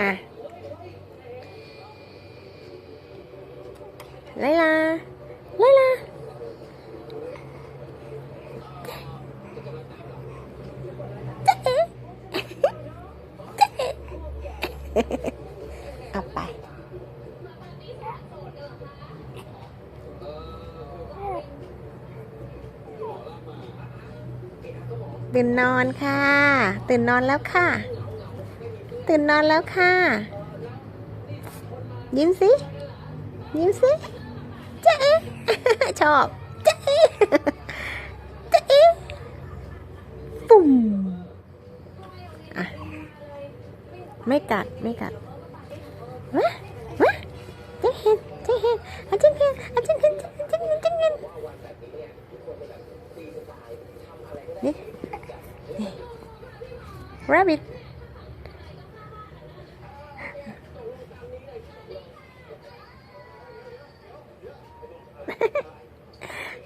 อะไลลาไลลาเอาไปตื่นนอนค่ะ ตื่นนอนแล้วค่ะ ตื่นนอนแล้วค่ะ ยิ้มสิ ยิ้มสิเจ๊ชอบเจ๊เจ๊ปุ่มอะไม่กัดไม่กัดวะวะเจ๊เห็นเจ๊เห็นอาจิ้งเห็นอาจิ้งเห็นจิ้งเห็นจิ้งเห็นนี่นี่ rabbit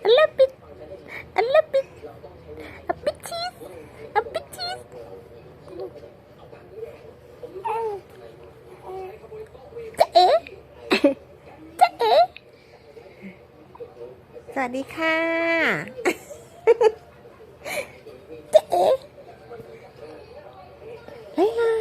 a rabbit a rabbit a big cheese a big cheese จ๊ะเอ๋ จ๊ะเอ๋ สวัสดีค่ะเจ๊เฮ้ยล่ะ